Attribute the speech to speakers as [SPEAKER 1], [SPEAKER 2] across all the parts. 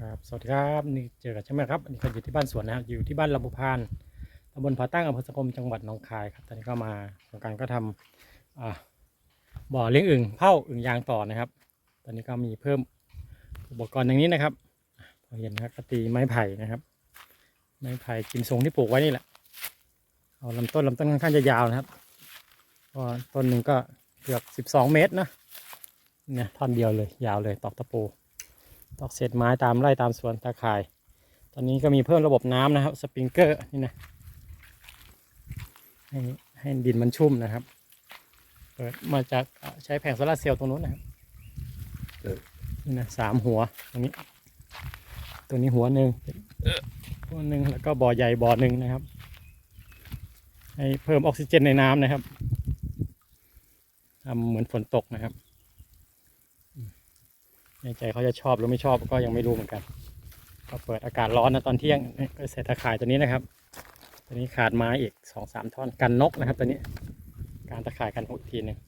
[SPEAKER 1] ครับสวัสดีครับนี่เจอกันใช่ไหมครับอันนี้ก็อยู่ที่บ้านสวนนะครับอยู่ที่บ้านลำพูพานตำบลผาตั้งอำเภอสะพมจังหวัดหนองคายครับตอนนี้ก็มาโครงการก็ทำอ่าบ่อเลี้ยงอึ่งเผาอึ่งยางต่อนะครับ ตอนนี้ก็มีเพิ่มอุปกรณ์อย่างนี้นะครับพอเห็นนะครับก็ตีไม้ไผ่นะครับ ไม้ไผ่กิมทรงที่ปลูกไว้นี่แหละเอาลำต้นลำต้นค่อนข้างจะยาวนะครับก็ต้นหนึ่งก็เกือบสิบสองเมตรนะเนี่ยท่อนเดียวเลยยาวเลยตอกตะปู ตอกเศษไม้ตามไร่ตามสวนตาข่าย ตอนนี้ก็มีเพิ่มระบบน้ำนะครับ สปริงเกอร์นี่นะให้ให้ดินมันชุ่มนะครับ เปิดมาจากใช้แผงโซลาร์เซลล์ตรงนู้นนะครับนี่นะสามหัวตรงนี้ ตัวนี้หัวหนึ่งหัวหนึ่งแล้วก็บ่อใหญ่บ่อหนึ่งนะครับ ให้เพิ่มออกซิเจนในน้ำนะครับทำเหมือนฝนตกนะครับ ในใจเขาจะชอบหรือไม่ชอบก็ยังไม่รู้เหมือนกันก็เปิดอากาศร้อนนะตอนเที่ยงก็ใส่ตะข่ายตัวนี้นะครับ ตัวนี้ขาดไม้อีกสองสามท่อนกันนกนะครับ ตัวนี้การตะข่ายกันหกทีหนึ่ง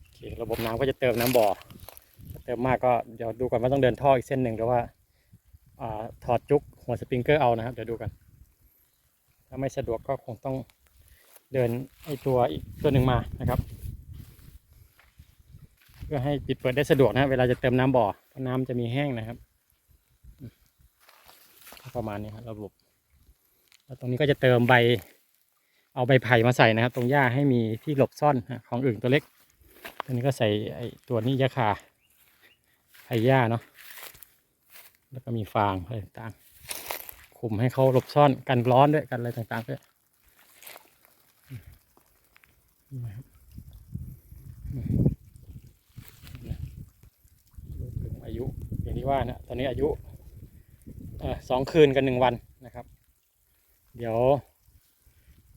[SPEAKER 1] โอเคระบบน้ำก็จะเติมน้ำบ่อ เติมมากก็เดี๋ยวดูก่อนว่าต้องเดินท่ออีกเส้นหนึ่งหรือว่าอถอดจุกหัวสปริงเกอร์เอานะครับเดี๋ยวดูกัน ถ้าไม่สะดวกก็คงต้องเดินไอตัวอีกตัวหนึ่งมานะครับ พื่อให้ปิดเปิดได้สะดวกนะเวลาจะเติมน้ำบ่อเพราะน้ำจะมีแห้งนะครับ ประมาณนี้ครับระบบแล้วตรงนี้ก็จะเติมใบ เอาใบไผ่มาใส่นะครับ ตรงหญ้าให้มีที่หลบซ่อนของอื่นตัวเล็ก ตรงนี้ก็ใส่ไอ้ตัวนี้ยาคาไผ่หญ้าเนาะแล้วก็มีฟางอะไรต่างๆคุมให้เขาหลบซ่อนกันร้อนด้วยกันอะไรต่างๆด้วยนะครับ ลูกถึงอายุอย่าง ที่ว่านะตอนนี้อายุอสองคืนกันหนึ่งวันนะครับ เดี๋ยว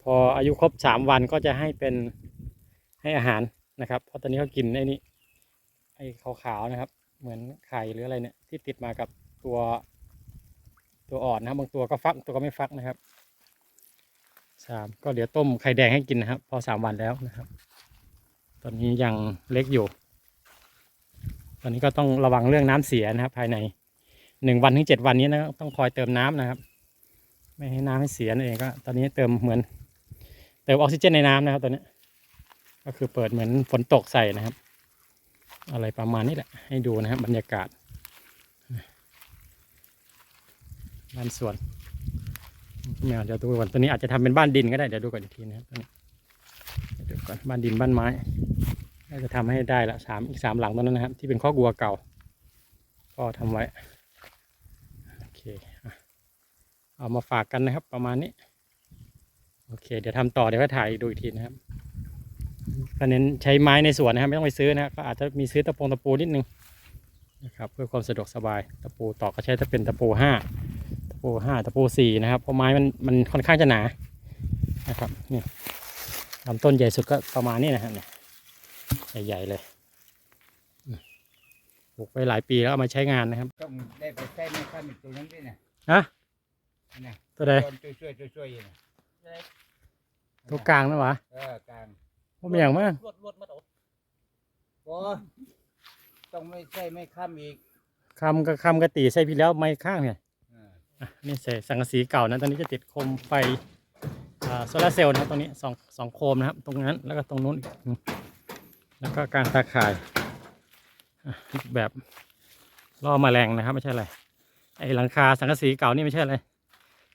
[SPEAKER 1] พออายุครบสามวันก็จะให้เป็นให้อาหารนะครับ เพราะตอนนี้เขากินไอ้นี่ไอ้ขาวๆนะครับ เหมือนไข่หรืออะไรเนี่ยที่ติดมากับตัวตัวอ่อนนะครับบางตัวก็ฟักตัวก็ไม่ฟักนะครับสามก็เดี๋ยวต้มไข่แดงให้กินนะครับ พอสามวันแล้วนะครับ ตอนนี้ยังเล็กอยู่ อนนี้ก็ต้องระวังเรื่องน้ำเสียนะครับ ภายในหนึ่งวันถึงเจ็ดวันนี้นะต้องคอยเติมน้ำนะครับ ไม่ให้น้ำให้เสียนั่นเองก็ ตอนนี้เติมเหมือน เติมออกซิเจนในน้ำนะครับตอนนี้ ก็คือเปิดเหมือนฝนตกใส่นะครับ อะไรประมาณนี้แหละ ให้ดูนะครับ บรรยากาศบ้านสวนแมวเดี๋ยวดูก่อนตัวนี้อาจจะทำเป็นบ้านดินก็ได้เดี๋ยวดูก่อนอีกทีนะครับตัวนี้เดี๋ยวดูก่อนบ้านดินบ้านไม้าจะทำให้ได้ละสามอีกสามหลังตรงนั้นนะครับ ที่เป็นข้อกัวเก่า ก็ทำไว้โอเคเอามาฝากกันนะครับ ประมาณนี้ โอเค เดี๋ยวทำต่อเดี๋ยวก็ถ่ายดูอีกทีนะครับก็เน้นใช้ไม้ในสวนนะครับ ไม่ต้องไปซื้อนะครับก็อาจจะมีซื้อตะปงตะปูนิดนึงนะครับ เพื่อความสะดวกสบายตะปูตอกก็ใช้จะเป็นตะปูห้าตะปูห้าตะปูสี่นะครับเพราะไม้มันมันค่อนข้างจะหนานะครับนี่ลำต้นใหญ่สุดก็ประมาณนี้นะครับเนี่ย ใหญ่ๆเลยอืมปลูกไปหลายปีแล้วเอามาใช้งานนะครับ
[SPEAKER 2] ต้องได้ไปใช้ในข้ามอีกตัวนั้นด้วยนะ
[SPEAKER 1] ฮะ
[SPEAKER 2] นะ
[SPEAKER 1] ตัวใด
[SPEAKER 2] ตอนช่วยๆช่วยๆอยู่นะ
[SPEAKER 1] ตัวกลางนะวะ
[SPEAKER 2] เออกลาง
[SPEAKER 1] ว่าเป็นอย่างมาก
[SPEAKER 3] รวดรวดมาโดด
[SPEAKER 2] โอ้ต้องไม่ใช่ไม่ข้ามอีก
[SPEAKER 1] คำกับคำกระตีใส่พี่แล้วไม้ข้างเนี่ย
[SPEAKER 2] เออ
[SPEAKER 1] อะนี่ใส่สังกะสีเก่านะตอนนี้จะติดโคมไฟอ่าโซลาร์เซลล์นะครับตรงนี้สองสองโคมนะครับ ตรงนั้นแล้วก็ตรงนู้นอีกอืม แล้วก็กางตาข่ายแบบล่อแมลงนะครับ ไม่ใช่อะไรไอหลังคาสังกะสีเก่านี่ไม่ใช่อะไร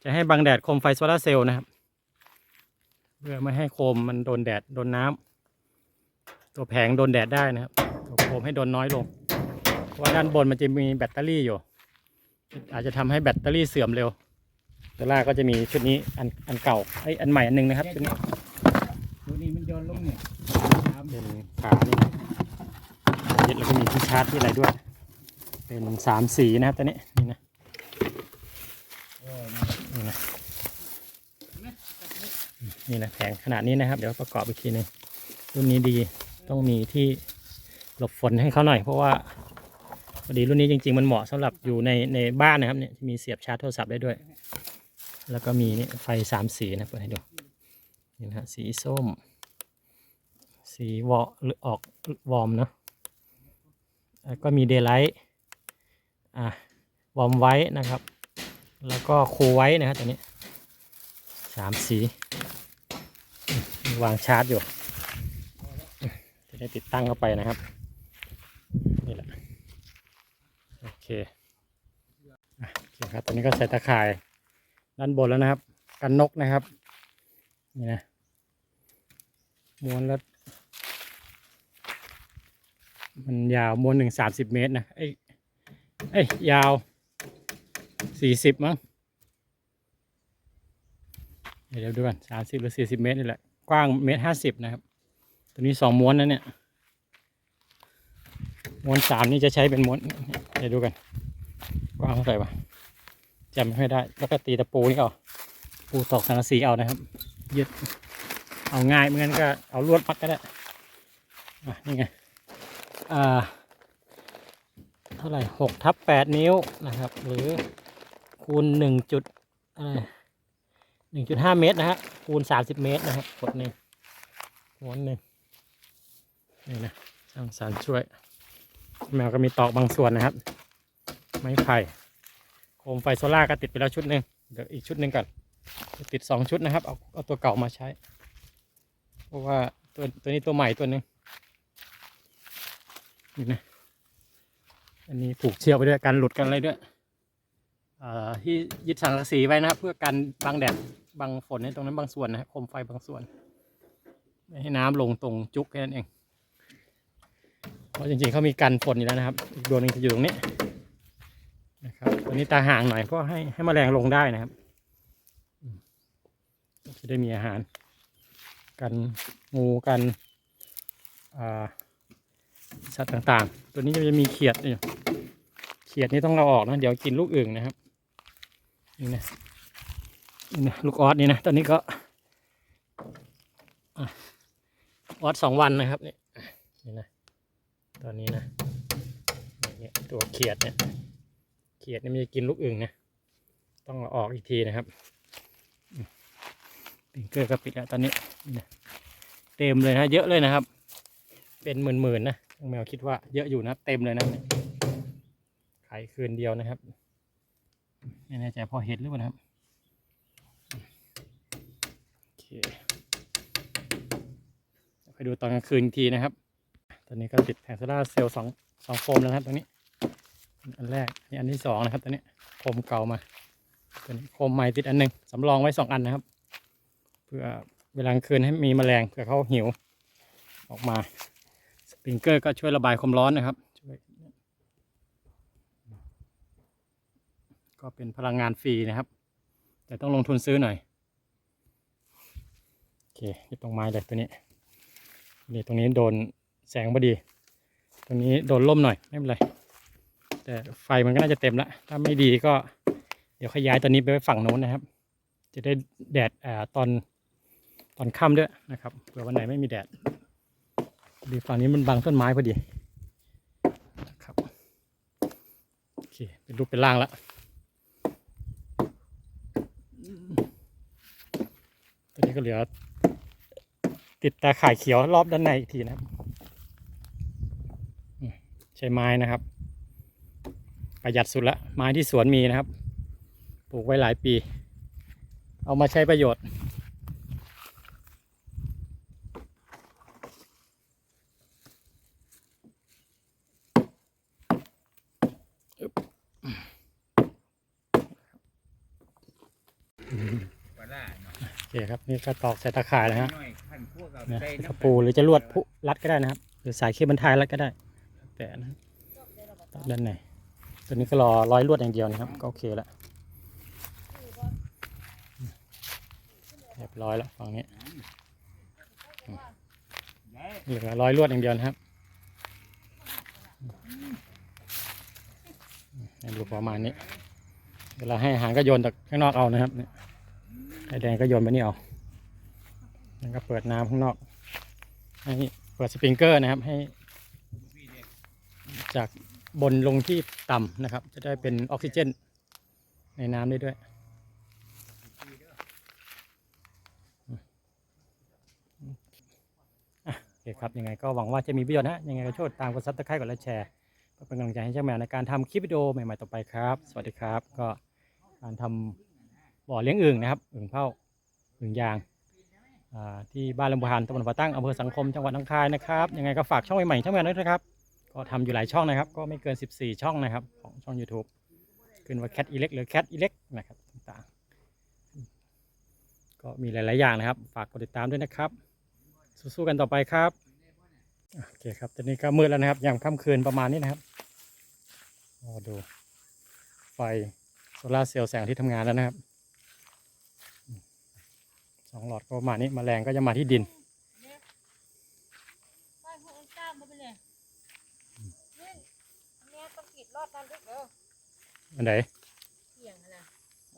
[SPEAKER 1] จะให้บังแดดโคมไฟโซลาร์เซลล์นะครับ เพื่อไม่ให้โคมมันโดนแดดโดนน้ำตัวแผงโดนแดดได้นะครับตัวโคมให้โดนน้อยลง เพราะว่าด้านบนมันจะมีแบตเตอรี่อยู่ อาจจะทำให้แบตเตอรี่เสื่อมเร็วตัวล่าก็จะมีชุดนี้อันอันเก่าไออันใหม่อันหนึงนะครับชุดนี้
[SPEAKER 2] ตัวนี้มันโยนลงเนี่ยน้ำ
[SPEAKER 1] เป็น ขานี่ยึดแล้วก็มีที่ชาร์จที่อะไรด้วย เป็นสามสีนะครับตัวนี้นี่นะนี่นะนี่นะแผงขนาดนี้นะครับ เดี๋ยวประกอบอีกทีหนึงรุ่นนี้ดีต้องมีที่หลบฝนให้เขาหน่อย เพราะว่าพอดีรุ่นนี้จริง ๆ มันเหมาะสำหรับอยู่ในในบ้านนะครับเนี่ยมีเสียบชาร์จโทรศัพท์ได้ด้วย แล้วก็มีนี่ไฟสามสีนะเปิดให้ดูนี่นะสีส้ม สีวอหรือออกวอมเนาะแล้วก็มีเดย์ไลท์อ่าวอมไว้นะครับ แล้วก็คูไว้นะครับตัวนี้สามสี วางชาร์จอยู่จะได้ติดตั้งเข้าไปนะครับ นี่แหละ โอเคอะโอเคครับตอนนี้ก็ใส่ตะข่ายด้านบนแล้วนะครับ กันนกนะครับ นี่นะม้วนแล้ว มันยาวม้วนหนึ่งสามสิบเมตรนะ เอ้ยเอ้ยยาวสี่สิบมั้ง เดี๋ยวดูกันสามสิบหรือสี่สิบเมตรนี่แหละ กว้างเมตรห้าสิบนะครับ ตัวนี้สองม้วนนะเนี่ย ม้วนสามนี่จะใช้เป็นม้วน เดี๋ยวดูกันกว้างเท่าไหร่วะจำไม่ค่อยได้ แล้วก็ตีตะปูนี่เอาปูตอกสังกะสีเอานะครับ ยึด เอาง่ายเหมือนกันก็เอาลวดมัดก็ได้ อะนี่ไง เท่าไหร่หกทับแปดนิ้วนะครับ หรือคูณหนึ่งจุดอะไรหนึ่งจุดห้าเมตรนะฮะคูณสามสิบเมตรนะครับกดหนึ่งม้วนหนึ่งนี่นะช่างสารช่วย แมวก็มีตอกบางส่วนนะครับ ไม้ไผ่โคมไฟโซล่าก็ติดไปแล้วชุดหนึ่งเดี๋ยวอีกชุดหนึ่งก่อนติดสองชุดนะครับ เอาเอาตัวเก่ามาใช้ เพราะว่าตัวตัวนี้ตัวใหม่ตัวหนึ่ง นี่นะ อันนี้ผูกเชือกไปด้วยกันหลุดกันอะไรด้วยที่ยึดสังกะสีไว้นะครับ เพื่อกันบังแดดบังฝนในตรงนั้นบางส่วนนะครับคมไฟบางส่วน ไม่ให้น้ำลงตรงจุกแค่นั้นเอง เพราะจริงๆเขามีกันฝนอยู่แล้วนะครับ อีกดวงนึงจะอยู่ตรงนี้นะครับตัวนี้ตาห่างหน่อยเพราะให้ให้แมลงลงได้นะครับจะได้มีอาหาร กันงูกันอ่า สัตว์ต่างๆ ตัวนี้จะมีเขียดเขียดนี่ต้องเราออกนะ เดี๋ยวกินลูกอื่นนะครับ นี่นะนี่นะลูกออสนี่นะ ตอนนี้ก็ออสสองวันนะครับนี่นี่นะ ตอนนี้นะนี่ตัวเขียดเนี่ย เขียดนี่มันจะกินลูกอึ่งนะ ต้องเอาออกอีกทีนะครับปิงเกอร์ก็ปิดแล้วตอนนี้นะเต็มเลยนะ เยอะเลยนะครับ เป็นหมื่นๆนะน้อง แมวคิดว่าเยอะอยู่นะเต็มเลยนะขายคืนเดียวนะครับ ไม่แน่ใจพอเห็นหรือเปล่านะครับโอเคไปดูตอนกลางคืนอีกทีนะครับ ตอนนี้ก็ติดแผงโซล่าเซลล์สองสองโฟมแล้วครับตัวนี้ อันแรกนี่อันที่สองนะครับตัวนี้โคมเก่ามาตัวนี้โคมใหม่ติดอันหนึ่งสำรองไว้สองอันนะครับ เพื่อเวลากลางคืนให้มีแมลงเผื่อเขาหิวออกมา ปิงเกอร์ก็ช่วยระบายความร้อนนะครับช่วยก็เป็นพลังงานฟรีนะครับ แต่ต้องลงทุนซื้อหน่อย โอเคที่ตรงไม้เลยตัวนี้นี่ตรงนี้โดนแสงพอดี ตรงนี้โดนล่มหน่อยไม่เป็นไร แต่ไฟมันก็น่าจะเต็มแล้ว ถ้าไม่ดีก็เดี๋ยวขยายตัวนี้ไปไว้ฝั่งโน้นนะครับ จะได้แดดอ่าตอนตอนค่ำด้วยนะครับเผื่อวันไหนไม่มีแดด ดีฝั่งนี้มันบังต้นไม้พอดีนะครับโอเคเป็นรูปเป็นร่างแล้วตอนนี้ก็เหลือ ติดตาข่ายเขียวรอบด้านในอีกทีนะครับใช้ไม้นะครับ ประหยัดสุดละไม้ที่สวนมีนะครับ ปลูกไว้หลายปี เอามาใช้ประโยชน์
[SPEAKER 2] ปลาร้าเนาะ
[SPEAKER 1] โอเคครับนี่ก็ตอกใส่ตาข่ายแล้วฮะ
[SPEAKER 2] น้อยขั้นพวกเรา
[SPEAKER 1] นะ
[SPEAKER 2] ได้
[SPEAKER 1] ตะ
[SPEAKER 2] น้ำ
[SPEAKER 1] ปูหรือจะลวดพุรัดก็ได้นะครับ หรือสายเคเบิลไทยรัดก็ได้ แต่นะตอกด้านในตัวนี้ก็รอร้อยลวดอย่างเดียวนะครับ ก็โอเคแล้วเรียบร้อยแล้วฝั่งนี้
[SPEAKER 2] ได้
[SPEAKER 1] เหลือร้อยลวดอย่างเดียวนะครับในรูปประมาณนี้ เวลาให้อาหารก็โยนจากข้างนอกเอานะครับเนี่ย ไอแดงก็โยนไปนี่เอาแล้วก็เปิดน้ำข้างนอก ให้เปิดสปริงเกอร์นะครับให้ จากบนลงที่ต่ำนะครับ จะได้เป็นออกซิเจน ในน้ำได้ด้วยโอเคครับ ยังไงก็หวังว่าจะมีประโยชน์นะยังไงก็ช่วยตามกดซับสไครต์กดไลค์แชร์ก็เป็นกำลังใจให้เจ้าแมวในการทำคลิปวิดีโอใหม่ๆต่อไปครับ สวัสดีครับ ก็การทำ บ่อเลี้ยงอึ่งนะครับอึ่งเผาอึ่งยางอ่าที่บ้านลำพูหานตำบลป่าตั้งอำเภอสังคมจังหวัดนองคายนะครับยังไงก็ฝากช่องใหม่ๆช่องแมวด้วยนะครับ ก็ทำอยู่หลายช่องนะครับ ก็ไม่เกิน 14 ช่องนะครับ ของช่อง YouTube ขึ้นว่า Cat e l e c หรือ Cat e l e c นะครับต่างๆก็มีหลาย ๆ อย่างนะครับ ฝากกดติดตามด้วยนะครับ สู้ๆกันต่อไปครับโอเคครับตอนนี้ก็มืดแล้วนะครับยามค่ำคืนประมาณนี้นะครับรอดูไฟโซลาร์เซลล์แสงที่ทำงานแล้วนะครับ สองหลอดก็ประมาณนี้แมลงก็จะมาที่ดิน
[SPEAKER 3] ไปพวกมันกล้ามมาไปเลยนี่แม่ต้องกรีดรอดนั่นด้วยเด้อ
[SPEAKER 1] อันไหน
[SPEAKER 3] เที่ยงอะนะ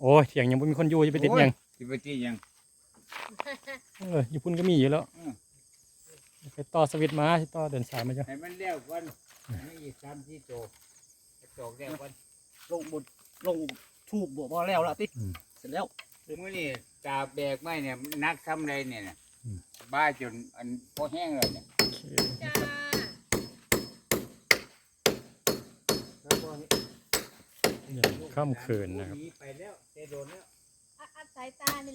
[SPEAKER 1] โอ้ยเถียงยังไม่มีคนอยู่จะไปติดยัง
[SPEAKER 2] ที่ไปที่ยัง
[SPEAKER 1] เออญี่ปุ่นก็มีอยู่แล้ว
[SPEAKER 2] อืม
[SPEAKER 1] ไปต่อสวิตช์มาสิต่อเดินสายมาจ้ะ
[SPEAKER 2] ให้มันเลี้ยวกันนี่อีกสามที่โตไปโตเลี้ยวกัน
[SPEAKER 4] ลงบนลงทูบบอกว่าแล้วละติเสร็จแล้ว
[SPEAKER 2] มื้อนี้ตาแบกไม้เนี่ยนักทำไรเนี่ยนะบ้าจนอันพอแห้งเลยเนี่ย
[SPEAKER 1] โอเค
[SPEAKER 3] จ้า
[SPEAKER 2] แล้วก็
[SPEAKER 1] ยามค่ำคืนนะครับ
[SPEAKER 2] หไปแล้วเตโดนแล้ว
[SPEAKER 3] อะอะสายตานี่